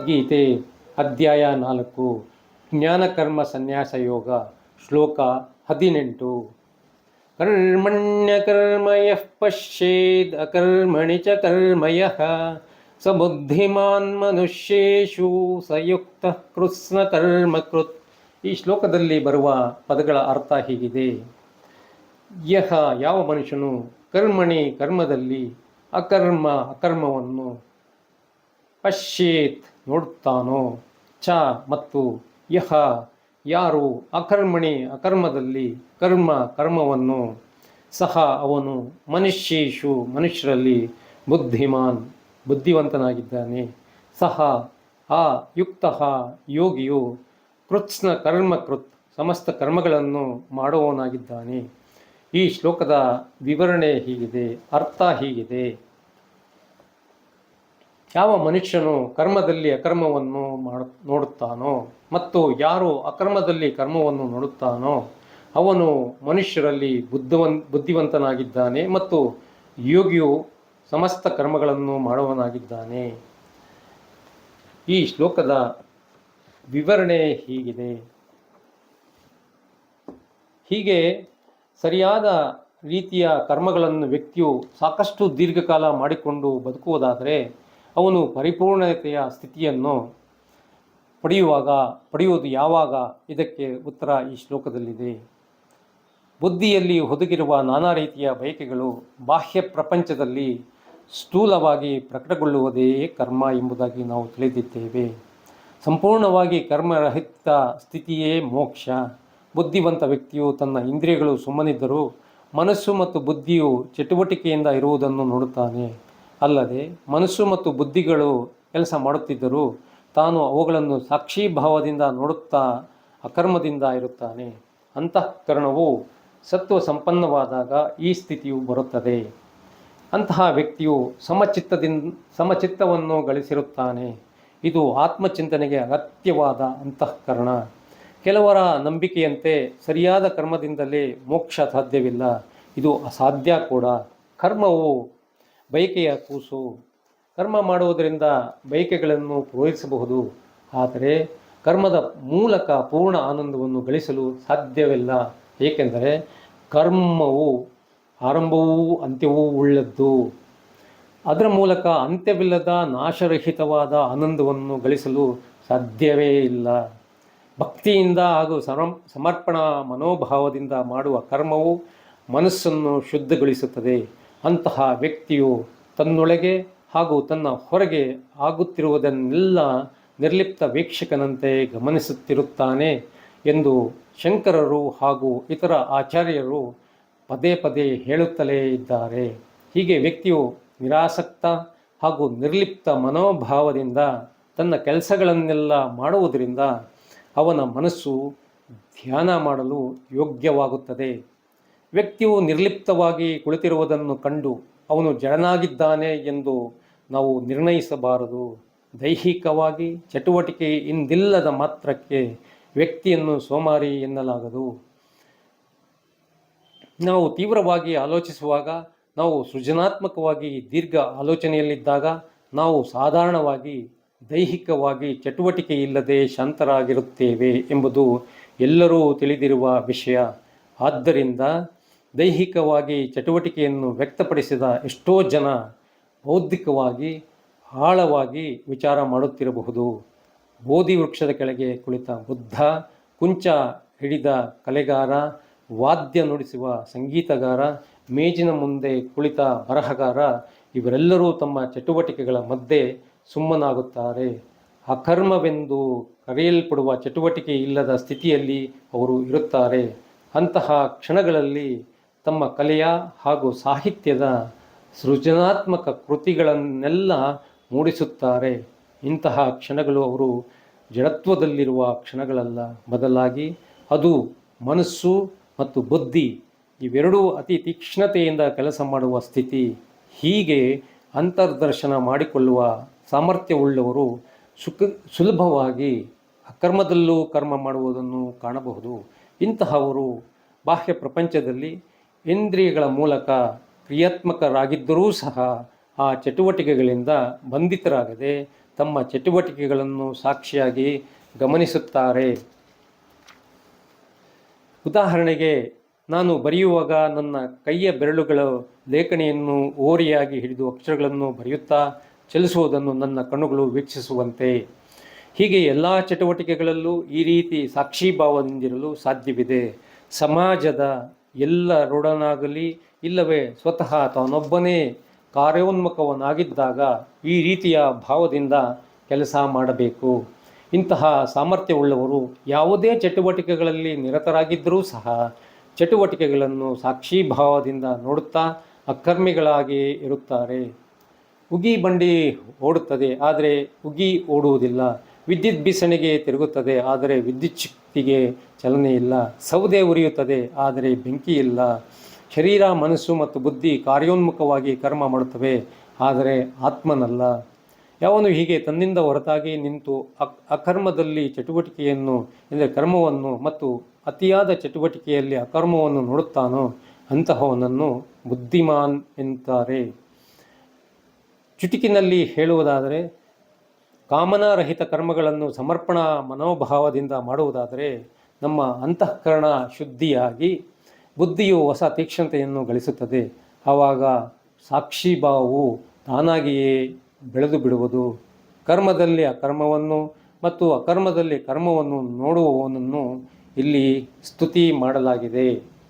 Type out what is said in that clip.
ಭಗವದ್ಗೀತೆ ಅಧ್ಯಾಯ ನಾಲ್ಕು, ಜ್ಞಾನಕರ್ಮ ಸನ್ಯಾಸ ಯೋಗ, ಶ್ಲೋಕ ಹದಿನೆಂಟು. ಕರ್ಮಣ್ಯಕರ್ಮಯ ಪಶ್ಯೇದ್ ಅಕರ್ಮಣಿ ಚ ಕರ್ಮಯ, ಸ ಬುದ್ಧಿಮಾನ್ ಮನುಷ್ಯೇಶು ಸಯುಕ್ತ ಕೃತ್ಸ್ನ ಕರ್ಮಕೃತ್ ಈ ಶ್ಲೋಕದಲ್ಲಿ ಬರುವ ಪದಗಳ ಅರ್ಥ ಹೀಗಿದೆ. ಯಹ, ಯಾವ ಮನುಷ್ಯನು ಕರ್ಮಣಿ ಕರ್ಮದಲ್ಲಿ ಅಕರ್ಮ ಅಕರ್ಮವನ್ನು ಪಶ್ಯೇತ್ ನೋಡುತ್ತಾನೋ? ಚ ಮತ್ತು ಯಹ ಯಾರು ಅಕರ್ಮಣಿ ಅಕರ್ಮದಲ್ಲಿ ಕರ್ಮ ಕರ್ಮವನ್ನು? ಸಹ ಅವನು ಮನುಷ್ಯೇಶು ಮನುಷ್ಯರಲ್ಲಿ ಬುದ್ಧಿಮಾನ್, ಬುದ್ಧಿವಂತನಾಗಿದ್ದಾನೆ. ಸಹ ಆ ಯುಕ್ತ ಯೋಗಿಯು ಕೃತ್ಸ್ನ ಕರ್ಮಕೃತ್ ಸಮಸ್ತ ಕರ್ಮಗಳನ್ನು ಮಾಡುವವನಾಗಿದ್ದಾನೆ. ಈ ಶ್ಲೋಕದ ವಿವರಣೆ ಹೀಗಿದೆ, ಅರ್ಥ ಹೀಗಿದೆ. ಯಾವ ಮನುಷ್ಯನು ಕರ್ಮದಲ್ಲಿ ಅಕರ್ಮವನ್ನು ಮಾಡ, ನೋಡುತ್ತಾನೋ ಮತ್ತು ಯಾರು ಅಕರ್ಮದಲ್ಲಿ ಕರ್ಮವನ್ನು ನೋಡುತ್ತಾನೋ ಅವನು ಮನುಷ್ಯರಲ್ಲಿ ಬುದ್ಧವನ್, ಬುದ್ಧಿವಂತನಾಗಿದ್ದಾನೆ ಮತ್ತು ಯೋಗಿಯು ಸಮಸ್ತ ಕರ್ಮಗಳನ್ನು ಮಾಡುವನಾಗಿದ್ದಾನೆ. ಈ ಶ್ಲೋಕದ ವಿವರಣೆ ಹೀಗಿದೆ. ಹೀಗೆ ಸರಿಯಾದ ರೀತಿಯ ಕರ್ಮಗಳನ್ನು ವ್ಯಕ್ತಿಯು ಸಾಕಷ್ಟು ದೀರ್ಘಕಾಲ ಮಾಡಿಕೊಂಡು ಬದುಕುವುದಾದರೆ ಅವನು ಪರಿಪೂರ್ಣತೆಯ ಸ್ಥಿತಿಯನ್ನು ಪಡೆಯುವಾಗ, ಪಡೆಯುವುದು ಯಾವಾಗ? ಇದಕ್ಕೆ ಉತ್ತರ ಈ ಶ್ಲೋಕದಲ್ಲಿದೆ. ಬುದ್ಧಿಯಲ್ಲಿ ಹುದುಗಿರುವ ನಾನಾ ರೀತಿಯ ಬಯಕೆಗಳು ಬಾಹ್ಯ ಪ್ರಪಂಚದಲ್ಲಿ ಸ್ಥೂಲವಾಗಿ ಪ್ರಕಟಗೊಳ್ಳುವುದೇ ಕರ್ಮ ಎಂಬುದಾಗಿ ನಾವು ತಿಳಿದಿದ್ದೇವೆ. ಸಂಪೂರ್ಣವಾಗಿ ಕರ್ಮರಹಿತ ಸ್ಥಿತಿಯೇ ಮೋಕ್ಷ. ಬುದ್ಧಿವಂತ ವ್ಯಕ್ತಿಯು ತನ್ನ ಇಂದ್ರಿಯಗಳು ಸುಮ್ಮನಿದ್ದರೂ ಮನಸ್ಸು ಮತ್ತು ಬುದ್ಧಿಯು ಚಟುವಟಿಕೆಯಿಂದ ಇರುವುದನ್ನು ನೋಡುತ್ತಾನೆ. ಅಲ್ಲದೆ ಮನಸ್ಸು ಮತ್ತು ಬುದ್ಧಿಗಳು ಕೆಲಸ ಮಾಡುತ್ತಿದ್ದರೂ ತಾನು ಅವುಗಳನ್ನು ಸಾಕ್ಷೀಭಾವದಿಂದ ನೋಡುತ್ತಾ ಅಕರ್ಮದಿಂದ ಇರುತ್ತಾನೆ. ಅಂತಃಕರಣವು ಸತ್ವ ಸಂಪನ್ನವಾದಾಗ ಈ ಸ್ಥಿತಿಯು ಬರುತ್ತದೆ. ಅಂತಹ ವ್ಯಕ್ತಿಯು ಸಮಚಿತ್ತದಿಂದ ಸಮಚಿತ್ತವನ್ನು ಗಳಿಸಿರುತ್ತಾನೆ. ಇದು ಆತ್ಮಚಿಂತನೆಗೆ ಅಗತ್ಯವಾದ ಅಂತಃಕರಣ. ಕೆಲವರ ನಂಬಿಕೆಯಂತೆ ಸರಿಯಾದ ಕರ್ಮದಿಂದಲೇ ಮೋಕ್ಷ ಸಾಧ್ಯವಿಲ್ಲ. ಇದು ಅಸಾಧ್ಯ ಕೂಡ. ಕರ್ಮವು ಬಯಕೆಯ ಕೂಸು. ಕರ್ಮ ಮಾಡುವುದರಿಂದ ಬಯಕೆಗಳನ್ನು ಪೂರೈಸಬಹುದು. ಆದರೆ ಕರ್ಮದ ಮೂಲಕ ಪೂರ್ಣ ಆನಂದವನ್ನು ಗಳಿಸಲು ಸಾಧ್ಯವಿಲ್ಲ. ಏಕೆಂದರೆ ಕರ್ಮವು ಆರಂಭವೂ ಅಂತ್ಯವೂ ಉಳ್ಳದ್ದು. ಅದರ ಮೂಲಕ ಅಂತ್ಯವಿಲ್ಲದ ನಾಶರಹಿತವಾದ ಆನಂದವನ್ನು ಗಳಿಸಲು ಸಾಧ್ಯವೇ ಇಲ್ಲ. ಭಕ್ತಿಯಿಂದ ಹಾಗೂ ಸಮ ಸಮರ್ಪಣಾ ಮನೋಭಾವದಿಂದ ಮಾಡುವ ಕರ್ಮವು ಮನಸ್ಸನ್ನು ಶುದ್ಧಗೊಳಿಸುತ್ತದೆ. ಅಂತಹ ವ್ಯಕ್ತಿಯು ತನ್ನೊಳಗೆ ಹಾಗೂ ತನ್ನ ಹೊರಗೆ ಆಗುತ್ತಿರುವುದನ್ನೆಲ್ಲ ನಿರ್ಲಿಪ್ತ ವೀಕ್ಷಕನಂತೆ ಗಮನಿಸುತ್ತಿರುತ್ತಾನೆ ಎಂದು ಶಂಕರರು ಹಾಗೂ ಇತರ ಆಚಾರ್ಯರು ಪದೇ ಪದೇ ಹೇಳುತ್ತಲೇ ಇದ್ದಾರೆ. ಹೀಗೆ ವ್ಯಕ್ತಿಯು ನಿರಾಸಕ್ತ ಹಾಗೂ ನಿರ್ಲಿಪ್ತ ಮನೋಭಾವದಿಂದ ತನ್ನ ಕೆಲಸಗಳನ್ನೆಲ್ಲ ಮಾಡುವುದರಿಂದ ಅವನ ಮನಸ್ಸು ಧ್ಯಾನ ಮಾಡಲು ಯೋಗ್ಯವಾಗುತ್ತದೆ. ವ್ಯಕ್ತಿಯು ನಿರ್ಲಿಪ್ತವಾಗಿ ಕುಳಿತಿರುವುದನ್ನು ಕಂಡು ಅವನು ಜಡನಾಗಿದ್ದಾನೆ ಎಂದು ನಾವು ನಿರ್ಣಯಿಸಬಾರದು. ದೈಹಿಕವಾಗಿ ಚಟುವಟಿಕೆ ಇಂದಿಲ್ಲದ ಮಾತ್ರಕ್ಕೆ ವ್ಯಕ್ತಿಯನ್ನು ಸೋಮಾರಿ ಎನ್ನಲಾಗದು. ನಾವು ತೀವ್ರವಾಗಿ ಆಲೋಚಿಸುವಾಗ, ನಾವು ಸೃಜನಾತ್ಮಕವಾಗಿ ದೀರ್ಘ ಆಲೋಚನೆಯಲ್ಲಿದ್ದಾಗ, ನಾವು ಸಾಧಾರಣವಾಗಿ ದೈಹಿಕವಾಗಿ ಚಟುವಟಿಕೆ ಇಲ್ಲದೆ ಶಾಂತರಾಗಿರುತ್ತೇವೆ ಎಂಬುದು ಎಲ್ಲರೂ ತಿಳಿದಿರುವ ವಿಷಯ. ಆದ್ದರಿಂದ ದೈಹಿಕವಾಗಿ ಚಟುವಟಿಕೆಯನ್ನು ವ್ಯಕ್ತಪಡಿಸಿದ ಎಷ್ಟೋ ಜನ ಬೌದ್ಧಿಕವಾಗಿ ಆಳವಾಗಿ ವಿಚಾರ ಮಾಡುತ್ತಿರಬಹುದು. ಬೋಧಿ ವೃಕ್ಷದ ಕೆಳಗೆ ಕುಳಿತ ಬುದ್ಧ, ಕುಂಚ ಹಿಡಿದ ಕಲೆಗಾರ, ವಾದ್ಯ ನುಡಿಸುವ ಸಂಗೀತಗಾರ, ಮೇಜಿನ ಮುಂದೆ ಕುಳಿತ ಬರಹಗಾರ, ಇವರೆಲ್ಲರೂ ತಮ್ಮ ಚಟುವಟಿಕೆಗಳ ಮಧ್ಯೆ ಸುಮ್ಮನಾಗುತ್ತಾರೆ. ಅಕರ್ಮವೆಂದು ಕರೆಯಲ್ಪಡುವ ಚಟುವಟಿಕೆ ಇಲ್ಲದ ಸ್ಥಿತಿಯಲ್ಲಿ ಅವರು ಇರುತ್ತಾರೆ. ಅಂತಹ ಕ್ಷಣಗಳಲ್ಲಿ ತಮ್ಮ ಕಲೆಯ ಹಾಗೂ ಸಾಹಿತ್ಯದ ಸೃಜನಾತ್ಮಕ ಕೃತಿಗಳನ್ನೆಲ್ಲ ಮೂಡಿಸುತ್ತಾರೆ. ಇಂತಹ ಕ್ಷಣಗಳು ಅವರು ಜಡತ್ವದಲ್ಲಿರುವ ಕ್ಷಣಗಳಲ್ಲ. ಬದಲಾಗಿ ಅದು ಮನಸ್ಸು ಮತ್ತು ಬುದ್ಧಿ ಇವೆರಡೂ ಅತಿ ತೀಕ್ಷ್ಣತೆಯಿಂದ ಕೆಲಸ ಮಾಡುವ ಸ್ಥಿತಿ. ಹೀಗೆ ಅಂತರ್ದರ್ಶನ ಮಾಡಿಕೊಳ್ಳುವ ಸಾಮರ್ಥ್ಯವುಳ್ಳವರು ಸುಖ, ಸುಲಭವಾಗಿ ಅಕರ್ಮದಲ್ಲೂ ಕರ್ಮ ಮಾಡುವುದನ್ನು ಕಾಣಬಹುದು. ಇಂತಹವರು ಬಾಹ್ಯ ಪ್ರಪಂಚದಲ್ಲಿ ಇಂದ್ರಿಯಗಳ ಮೂಲಕ ಕ್ರಿಯಾತ್ಮಕರಾಗಿದ್ದರೂ ಸಹ ಆ ಚಟುವಟಿಕೆಗಳಿಂದ ಬಂಧಿತರಾಗದೆ ತಮ್ಮ ಚಟುವಟಿಕೆಗಳನ್ನು ಸಾಕ್ಷಿಯಾಗಿ ಗಮನಿಸುತ್ತಾರೆ. ಉದಾಹರಣೆಗೆ, ನಾನು ಬರೆಯುವಾಗ ನನ್ನ ಕೈಯ ಬೆರಳುಗಳ ಲೇಖನಿಯನ್ನು ಓರಿಯಾಗಿ ಹಿಡಿದು ಅಕ್ಷರಗಳನ್ನು ಬರೆಯುತ್ತಾ ಚಲಿಸುವುದನ್ನು ನನ್ನ ಕಣ್ಣುಗಳು ವೀಕ್ಷಿಸುವಂತೆ. ಹೀಗೆ ಎಲ್ಲ ಚಟುವಟಿಕೆಗಳಲ್ಲೂ ಈ ರೀತಿ ಸಾಕ್ಷೀಭಾವದಿಂದಿರಲು ಸಾಧ್ಯವಿದೆ. ಸಮಾಜದ ಎಲ್ಲರೊಡನಾಗಲಿ ಇಲ್ಲವೇ ಸ್ವತಃ ತಾನೊಬ್ಬನೇ ಕಾರ್ಯೋನ್ಮುಖವನಾಗಿದ್ದಾಗ ಈ ರೀತಿಯ ಭಾವದಿಂದ ಕೆಲಸ ಮಾಡಬೇಕು. ಇಂತಹ ಸಾಮರ್ಥ್ಯವುಳ್ಳವರು ಯಾವುದೇ ಚಟುವಟಿಕೆಗಳಲ್ಲಿ ನಿರತರಾಗಿದ್ದರೂ ಸಹ ಚಟುವಟಿಕೆಗಳನ್ನು ಸಾಕ್ಷೀಭಾವದಿಂದ ನೋಡುತ್ತಾ ಅಕರ್ಮಿಗಳಾಗಿ ಇರುತ್ತಾರೆ. ಉಗಿ ಬಂಡಿ ಓಡುತ್ತದೆ, ಆದರೆ ಉಗಿ ಓಡುವುದಿಲ್ಲ. ವಿದ್ಯುತ್ ಬಿಸಣಿಗೆ ತಿರುಗುತ್ತದೆ, ಆದರೆ ವಿದ್ಯುತ್ ಶಕ್ತಿಗೆ ಚಲನೆ ಇಲ್ಲ. ಸೌದೆ ಉರಿಯುತ್ತದೆ, ಆದರೆ ಬೆಂಕಿ ಇಲ್ಲ. ಶರೀರ, ಮನಸ್ಸು ಮತ್ತು ಬುದ್ಧಿ ಕಾರ್ಯೋನ್ಮುಖವಾಗಿ ಕರ್ಮ ಮಾಡುತ್ತವೆ, ಆದರೆ ಆತ್ಮನಲ್ಲ. ಯಾವನು ಹೀಗೆ ತನ್ನಿಂದ ಹೊರತಾಗಿ ನಿಂತು ಅಕ್, ಅಕರ್ಮದಲ್ಲಿ ಚಟುವಟಿಕೆಯನ್ನು ಎಂದರೆ ಕರ್ಮವನ್ನು ಮತ್ತು ಅತಿಯಾದ ಚಟುವಟಿಕೆಯಲ್ಲಿ ಅಕರ್ಮವನ್ನು ನೋಡುತ್ತಾನೋ, ಅಂತಹವನನ್ನು ಬುದ್ಧಿಮಾನ್ ಎನ್ನುತ್ತಾರೆ ಚುಟುಕಿನಲ್ಲಿ ಹೇಳುವುದಾದರೆ ಕಾಮನಾರಹಿತ ಕರ್ಮಗಳನ್ನು ಸಮರ್ಪಣಾ ಮನೋಭಾವದಿಂದ ಮಾಡುವುದಾದರೆ ನಮ್ಮ ಅಂತಃಕರಣ ಶುದ್ಧಿಯಾಗಿ ಬುದ್ಧಿಯು ಹೊಸ ತೀಕ್ಷ್ಣತೆಯನ್ನು ಗಳಿಸುತ್ತದೆ. ಆವಾಗ ಸಾಕ್ಷಿಭಾವವು ತಾನಾಗಿಯೇ ಬೆಳೆದು ಬಿಡುವುದು. ಕರ್ಮದಲ್ಲಿ ಅಕರ್ಮವನ್ನು ಮತ್ತು ಅಕರ್ಮದಲ್ಲಿ ಕರ್ಮವನ್ನು ನೋಡುವವನನ್ನು ಇಲ್ಲಿ ಸ್ತುತಿ ಮಾಡಲಾಗಿದೆ.